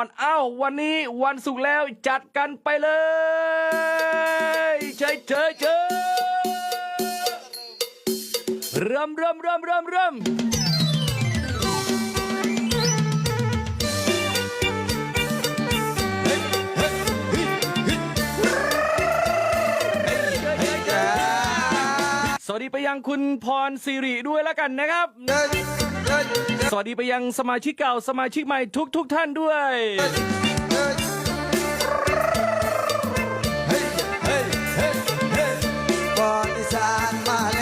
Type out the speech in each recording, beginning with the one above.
ก่อนอ้าวันนี้วันศุกร์แล้วจัดกันไปเลยเฉยเฉยเฉยเริ่มเริ่มเริ่มเริ่มเริ่มสวัสดีไปยังคุณพรสิริด้วยแล้วกันนะครับ สวัสดีไปยังสมาชิกเก่าสมาชิกใหม่ทุกทุกท่านด้วย ประวัติาสมา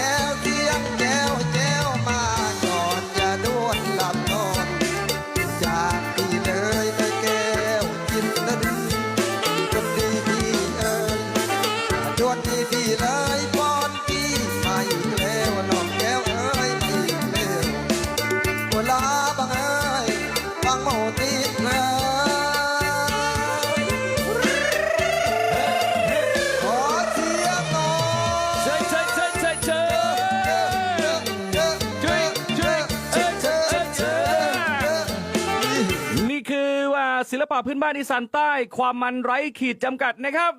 าพื้นบ้านอีสานใต้ ความมันไร้ขีดจำกัดนะครับ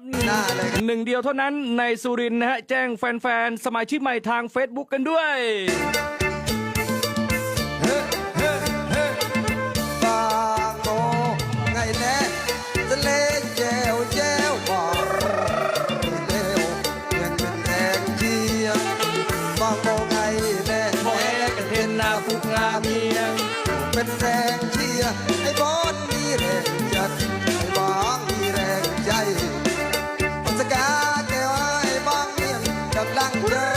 หนึ่งเดียวเท่านั้นในสุรินนะฮะแจ้งแฟนๆ สมาชิกใหม่ทาง Facebook กันด้วย ดังเด้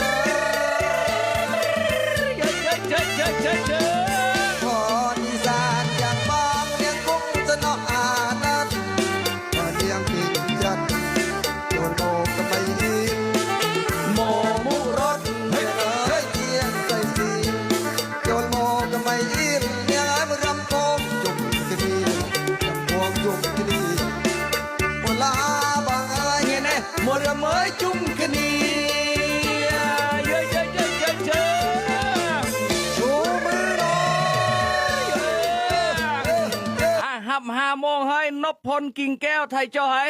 នគីងកែវថៃចុះហើយ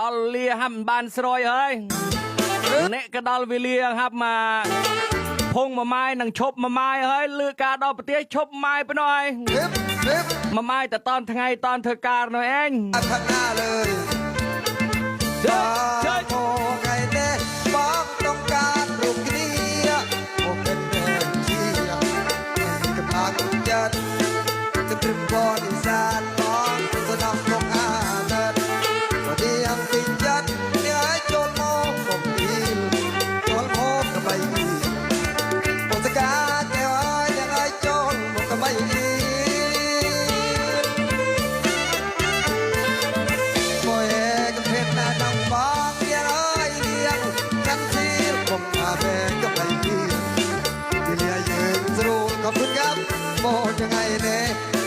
ដល់លាហាប់បានស្រយហើយអ្នកក៏ដល់វេលាហាប់មកភងមួយម៉ាយនឹងឈប់មួយម៉ាយហើយលឺការដល់ប្រទេសឈប់ម៉ាយប៉ុណ្ណោះហើយមួយម៉ាយតតនថ្ងៃតនធ្វើការនោះឯងអត់ថាលើចាចា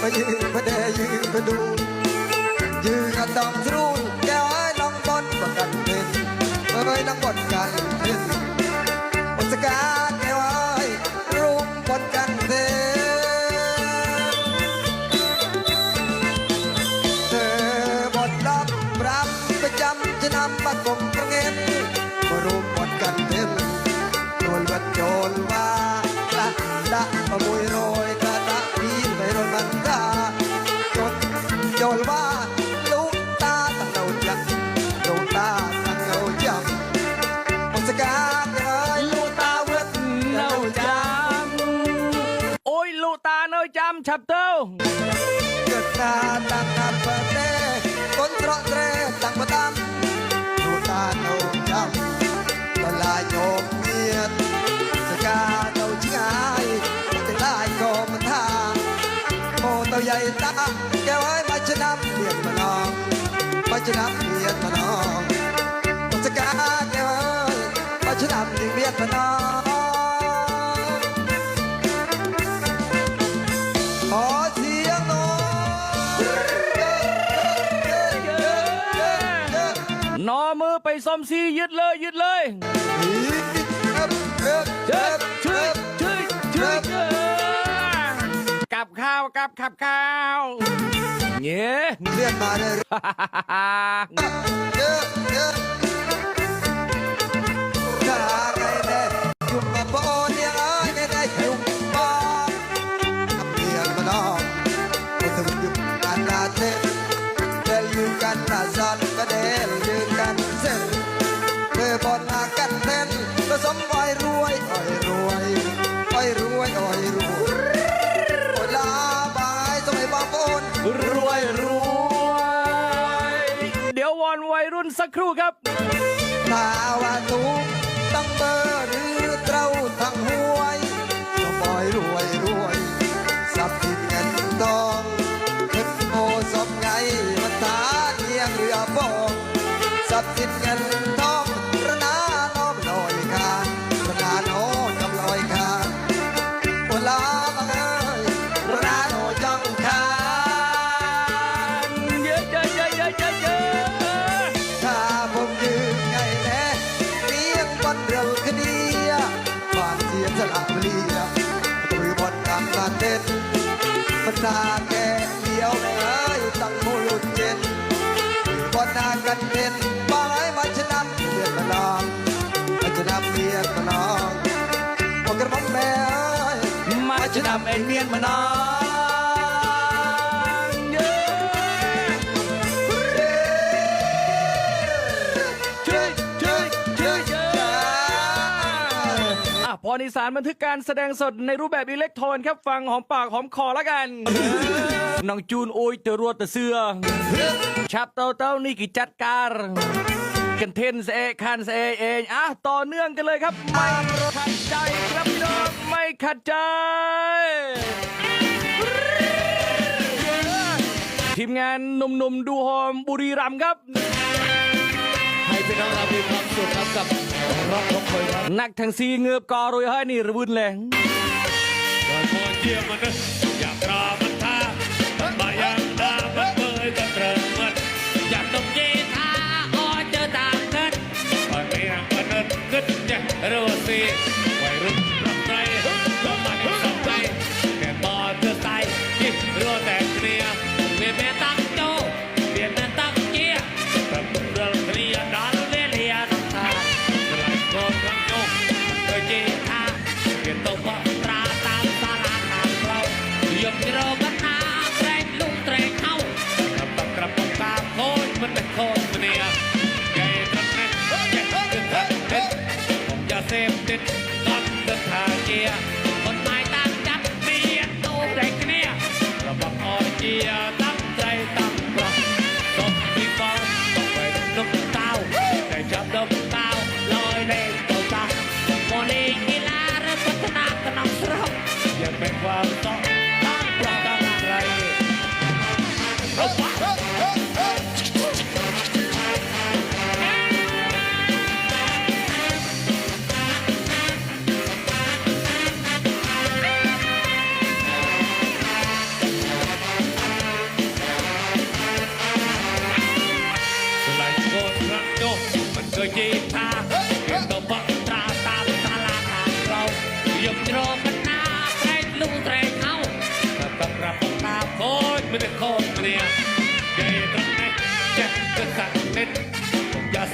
ไปยืนมาแดยืนไปดูยืนอัดดำสรูน ปนาขอเสียงหน่อยเย้เย้เย้เย้นอมือไปซ้อมซียึดเลยยึดเลยเย้เย้ชื่อชื่อชื่อชื่อกับข้าวกับขับข้าวเงี้ย เลื่อนมาเลยเย้เย้เย้ เดี๋ยววอนวัยรุ่นสักครู่ครับถ้าว่าถูก ទាំងបើឬត្រូវទាំងហួយក៏បយរួយរួយសាប់ពីកែនដងគិតមកសពថ្ងៃមិនថាជាងឬអបងសាប់ពីកែន សាកែខៀវណែអើយតាំងមូលចិត្តគាត់ណាកាត់មានបាល់ហើយមកឆ្នាំវាម្ដងមកឆ្នាំវាម្ដងមកក្រមុំមែអើយមកឆ្នាំឯងមានម្ដង อะพอนิสานบันทึกการแสดงสดในรูปแบบอิเล็กโทรนครับฟังหอมปากหอมคอแล้วกันน้องจูนโอยเตรัวแตะเสือชับเต้าเต้านี่กิจัดการกันเทนเสเอคันเสเอเองอะต่อเนื่องกันเลยครับ ไม่ขัดใจครับพี่น้องไม่ขัดใจทีมงานหนุ่มๆดูหอมบุรีรัมย์ครับ ให้พี่น้องเรามีความสุขครับกับ ร้องของคอยครับ นักทั้งซีเงือบกอรวยให้นี่ระบุนแหลง โดยพอเยี่ยมมันนะอยากรอมันท่ามายังดามันเบยก็เตริมมันอยากต้องเยท่าอ้อเจอตามกันคอยเมียมันนึกขึ้นจะรู้สิ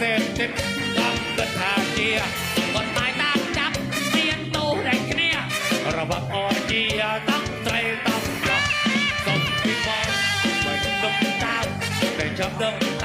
เสพติดต้องกระทาเกียร์กฎหมายตามจับเตียนตู้แดงเนี่ยระวังออเจียตั้งใจตั้งหลับต้องมีบอลไม่ต้องเต้าแต่ชอบเดิน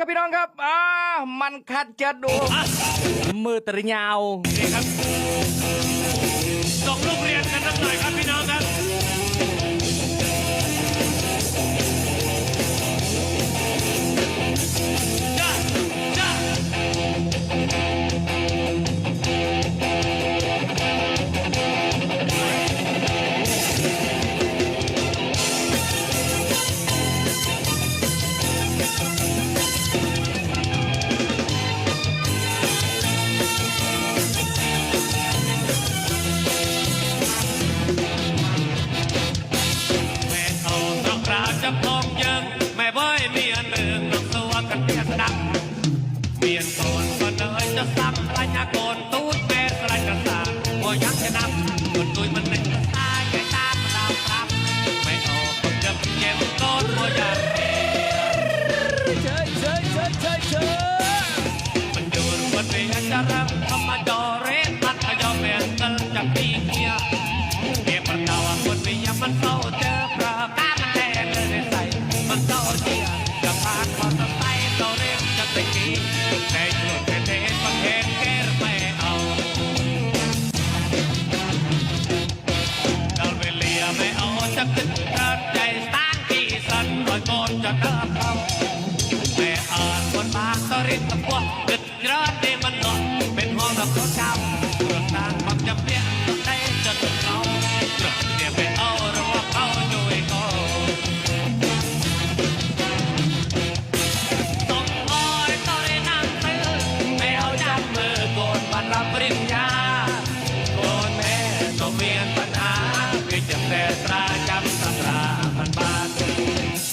ครับพี่น้องครับอ่ามันขัดจะดู มือตะยาว นี่ครับส่งลูกเรียนกันสักหน่อยครับ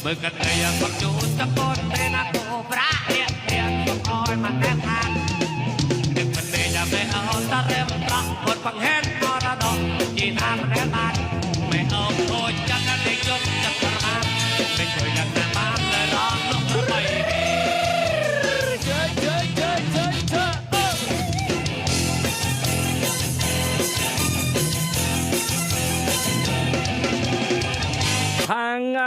មើលកន្ត្រីគាត់ជូនតពតទេណាគោប្រាក់រៀបរៀងអោយមកតែខាងនឹងមិនទេចាំតែអោតតែរឹមត្រង់គាត់បង្ហាញ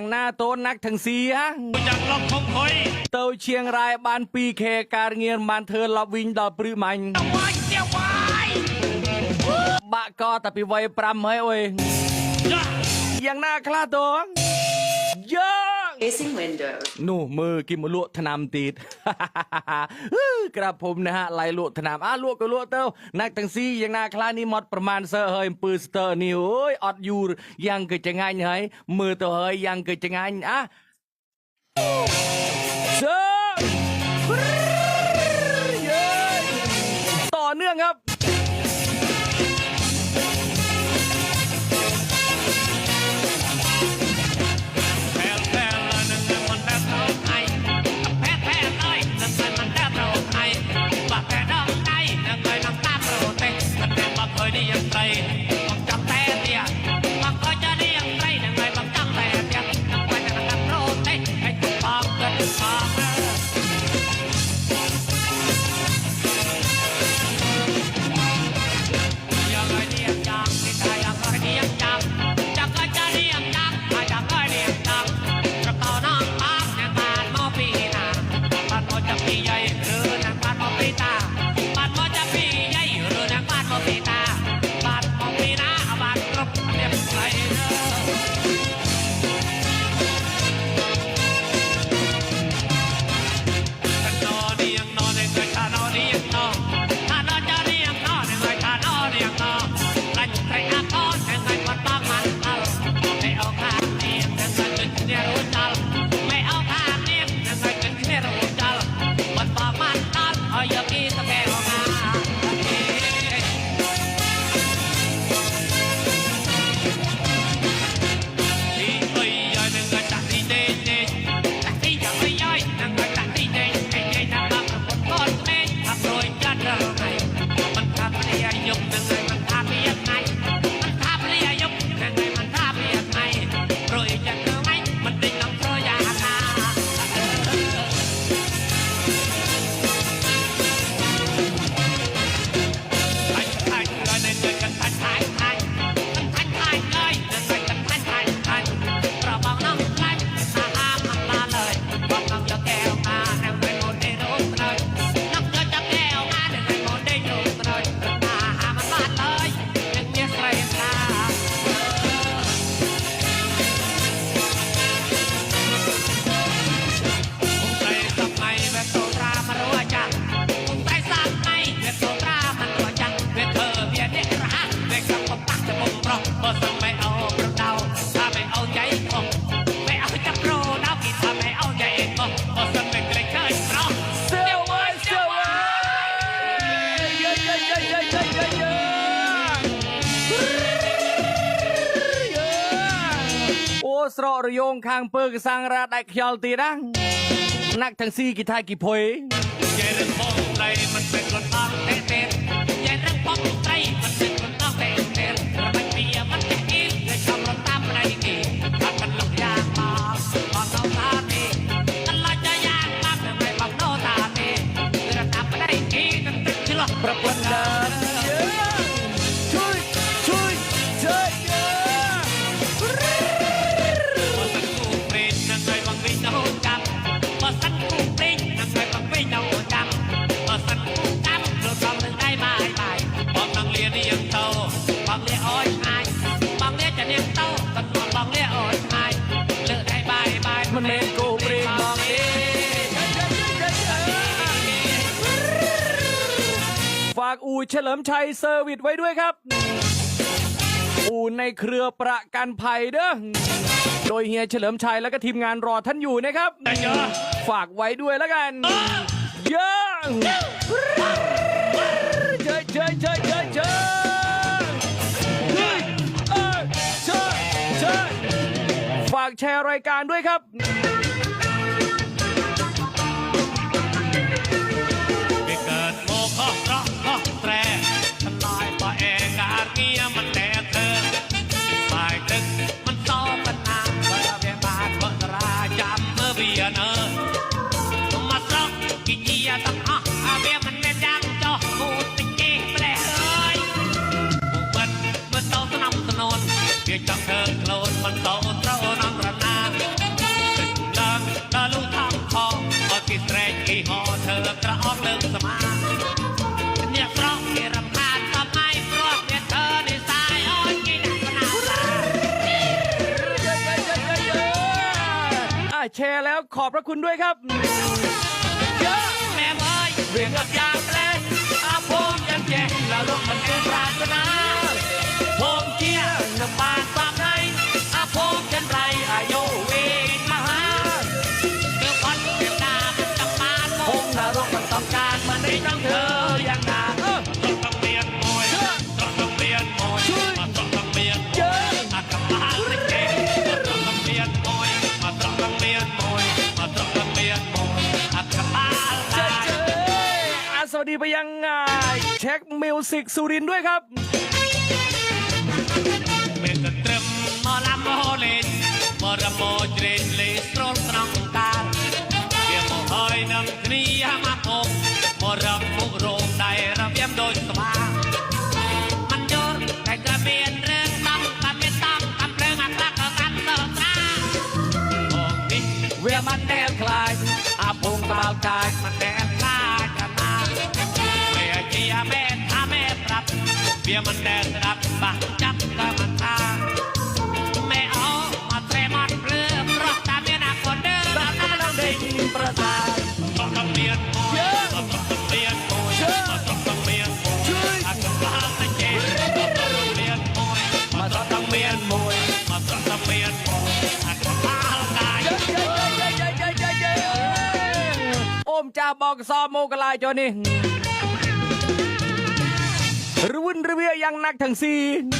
យ៉ាងណាតូនណាក់ថងសៀយ៉ាងឡុកខំខុយទៅឈៀងរាយបាន 2K ការងារបានធ្វើលប់វិញដល់ព្រឺមាញ់បាក់កតពីវ័យ5ហើយអុយយ៉ាងណាខ្លះតូនយោ facing window นู่มือกินมลวกทนามติดกระผมนะฮะไล่ลวกทนามอ้าลวกก็ลวกเต้านักตั้งซียังนาคลานี่มดประมาณเซอร์เฮยปืนสเตอร์นี่โอ้ยอดอยู่ยังเกิดจะงานเฮยมือตัวเฮยยังเกิดจะงานอะเซอร์ต่อเนื่องครับ tight. ស្រករយងខាងពើកសាំងរាដៃខ្យល់ទីណាណាក់ទាំងស៊ីគីថាគីភុយ อูเฉลิมชัยเซอร์วิสไว้ด้วยครับ อูในเครือประกันภัยเด้อ โดยเฮียเฉลิมชัยแล้วก็ทีมงานรอท่านอยู่นะครับ เยอะฝากไว้ด้วยแล้วกัน เยอะเจอเจอเจอเจอเจยเอ้ยเจอเจอฝากแชร์รายการด้วยครับ ชร์แล้วขอบพระคุณด้วยครับ เยอะแม่เอ้เวียงกับยาแปลงอาผมยังแจ้งแล้วลงมันเป็นปรารถนาผมเกียร์น้ำบานตามในอาผมเป็นไร สิกสุรินทร์ด้วยครับเป็นกระตรึมมอลำโมเลนมอ វាមិនដែលស្ដាប់បាក់ចាប់តែមិនថាមេអូមកត្រេមកភ្លឺប្រោះតាមានអាកូនដើរដល់ដល់ដេញប្រសាទមកដល់មានយើងមកដល់មានយើងមកដល់មានជួយអាកបាតែចេះមកដល់មានមួយមកដល់មានមួយមកដល់មានមួយអាកបាកាយអូមចាបងសមកកលាយចុះនេះะเจต้องต้องเมียนโมยมาต้องต้องเมียนโมยมาต้องต้องเมียน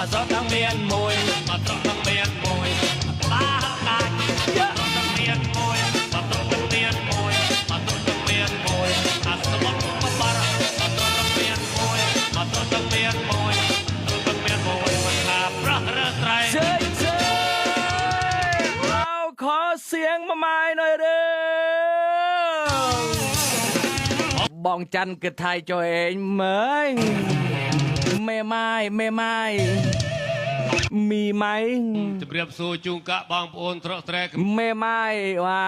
មកសតនឹងមានមួយមកសតនឹងមានមួយបាដាច់យកនឹងមានមួយមកសតនឹងមានមួយមកសតនឹងមានមួយអាសមុតមកបារមកសតនឹងមានមួយមកសតនឹងមានមួយទៅមានមួយមកថាប្រះរើត្រៃអូខោសៀងមួយម៉ាយនៅរឿបងច័ន្ទគិតថាចុះឯងមើល ไตรเจ๊เจ๊เราขอเสียงมาไม้หน่อยเด้อบองจันกระไทยจอยเองเหมยแม่ไม้แม่ไม้มีไหมจะเรียบสู่จุงกะบางปอนตรอกแตรกแม่ไม้ว่า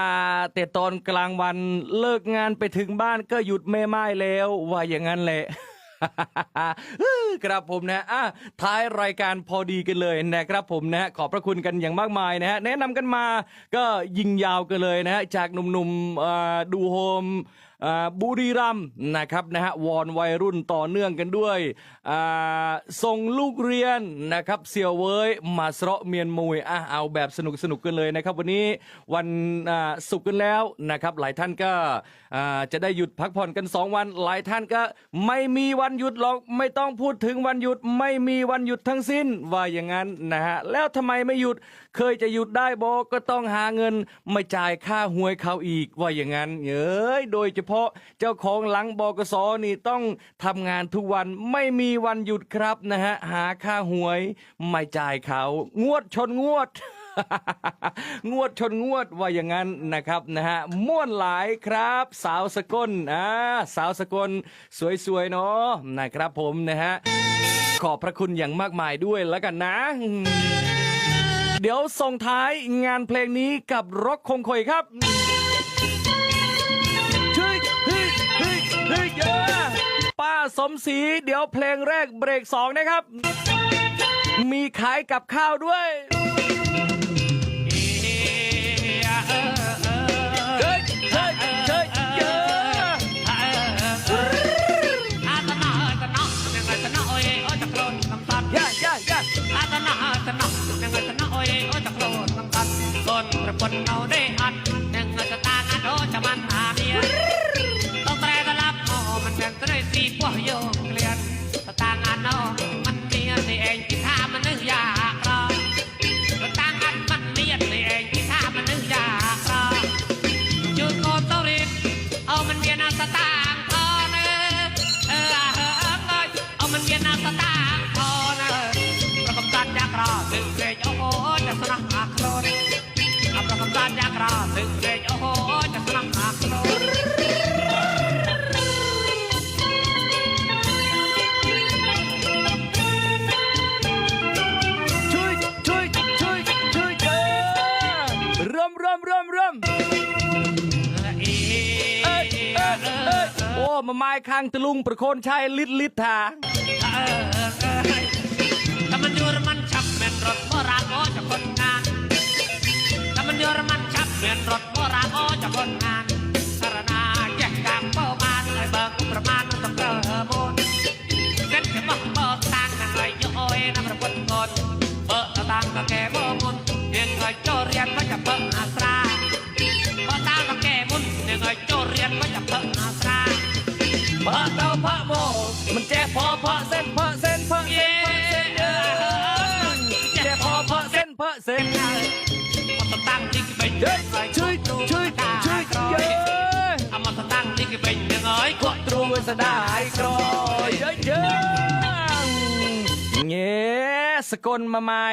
แต่ตอนกลางวันเลิกงานไปถึงบ้านก็หยุดแม่ไม้แล้วว่าอย่างนั้นแหละครับผมนะอะท้ายรายการพอดีกันเลยนะครับผมนะขอบพระคุณกันอย่างมากมายนะฮะแนะนำกันมาก็ยิงยาวกันเลยนะฮะจากหนุ่มๆอ่าดูโฮมอ่า บุรีรัมย์นะครับนะฮะวอนวัยรุ่นต่อเนื่องกันด้วยส่งลูกเรียนนะครับเสี่ยวเว้ยมาสระเมียนมวยอะเอาแบบสนุกสนุกกันเลยนะครับ วันนี้วันศุกร์กันแล้วนะครับหลายท่านก็จะได้หยุดพักผ่อนกัน 2 วัน หลายท่านก็ไม่มีวันหยุดหรอกไม่ต้องพูดถึงวันหยุดไม่มีวันหยุดทั้งสิ้นว่าอย่างนั้นนะฮะแล้วทำไมไม่หยุดเคยจะหยุดได้บอกก็ต้องหาเงินไม่จ่ายค่าหวยเขาอีกว่าอย่างนั้นเอ้ยโดยเฉพาะเจ้าของหลังบกสนี่ต้องทำงานทุกวันไม่มีวันหยุดครับนะฮะหาค่าหวยไม่จ่ายเขา งวดชนงวดงวดชนงวดว่าอย่างนั้นนะครับนะฮะม่วนหลายครับ สาวสกลอ่าสาวสกล สวยๆเนาะนะครับผมนะฮะขอบพระคุณอย่างมากมายด้วยแล้วกันนะ เดี๋ยวส่งท้ายงานเพลงนี้กับร็อกคงคอยครับ เฮ้ยเยอะป้าสมศรีเดี๋ยวเพลงแรกเบรกสองนะครับ มีขายกับข้าวด้วยคนเอาได้อัดหนึ่งสตางค์อัดโอจะมันหาเมีย ពោះយកក្លៀនទៅតាំងអាណោមិនមានទេឯងគេថាមនុស្សយ៉ាអាក្រក់ទៅតាំងអត់មិនមានទេឯងគេថាមនុស្សយ៉ាអាក្រក់ជួយកូនទៅរៀនអូមិនមានអសតាងអូនអើអើអើអូមិនមានអសតាងអូនប្រកំកាត់យ៉ាក្រក់ទឹកពេកអូនតែស្នះអាខ្លួនអប្រកំកាត់យ៉ាក្រក់ទឹកពេកអូនតែស្នះអាខ្លួន โอ้มาไม้ข้างตะลุงประโคนชัยลิดลิดทาถ้ามันยูรมันชับเหมือนรถโบราณโอจะคนงานถ้ามันยูรมันชับเหมือนรถโบราณโอจะคนงานสารนาแยกกางเป้าบานเลยเบิกประมาณต้องเกอโบนเส้นจะบอกบอกทางนั่งเลยโอ้ยน้ำระพนกนเบิกตางก็แก่โบมุนเรียนเคยโจเรียนก็จะเบิกอาต ពេញជួយជួយជួយយើអមតតាំងនេះគេពេញនឹងហើយគាត់ទ្រូសដាយក្រយយើញ៉េសកុនម៉ាម៉ៃ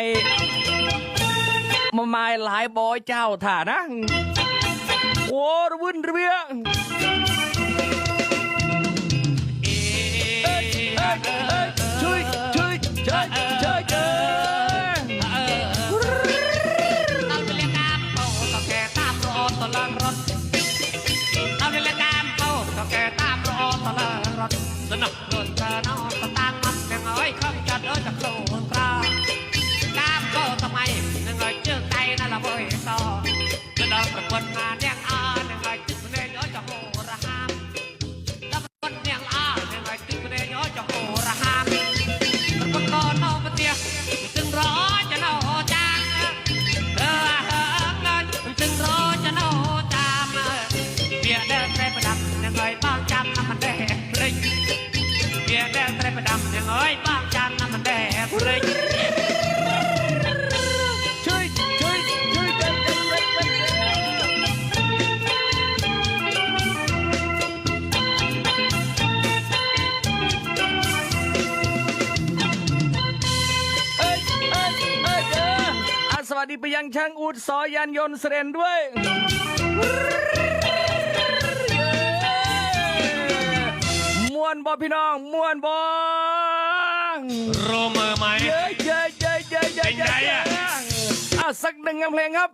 ម៉ាម៉ៃឡាយបយចៅថាណាអូរវឹនរវាជួយជួយជួយជួយ ណាលន់តាណោ ซอยยานยนต์เสรนด้วยม่วนบ่พี่น้องม่วนบ่โรเมอร์ไหมเย้เย้เย้เย้เย้เป็นไงอะอะสักหนึ่งงานเพลงครับ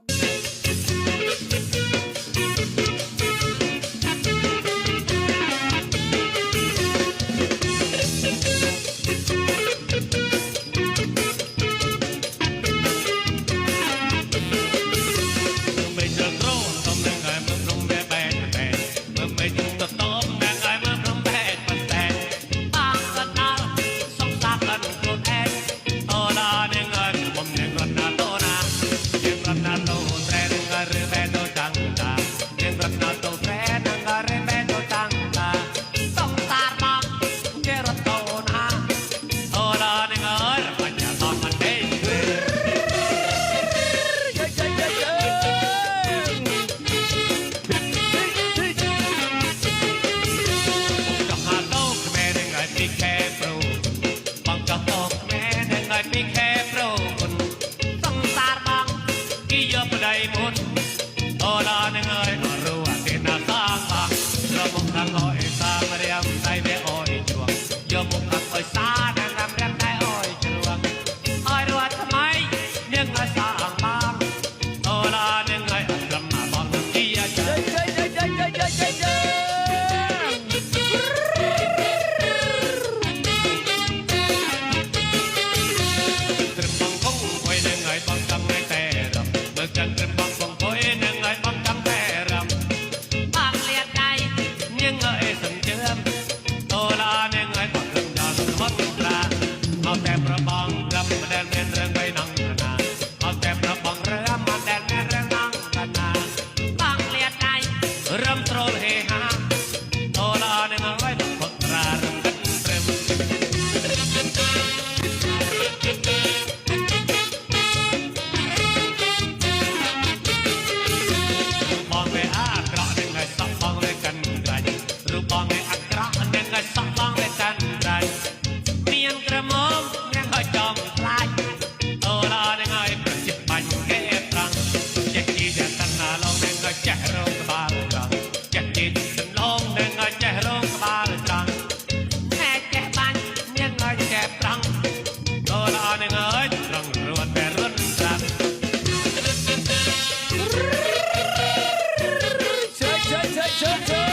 Showtime!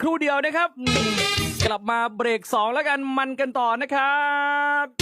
ครู่เดียวนะครับ กลับมาเบรก 2 แล้วกันมันกันต่อนะครับ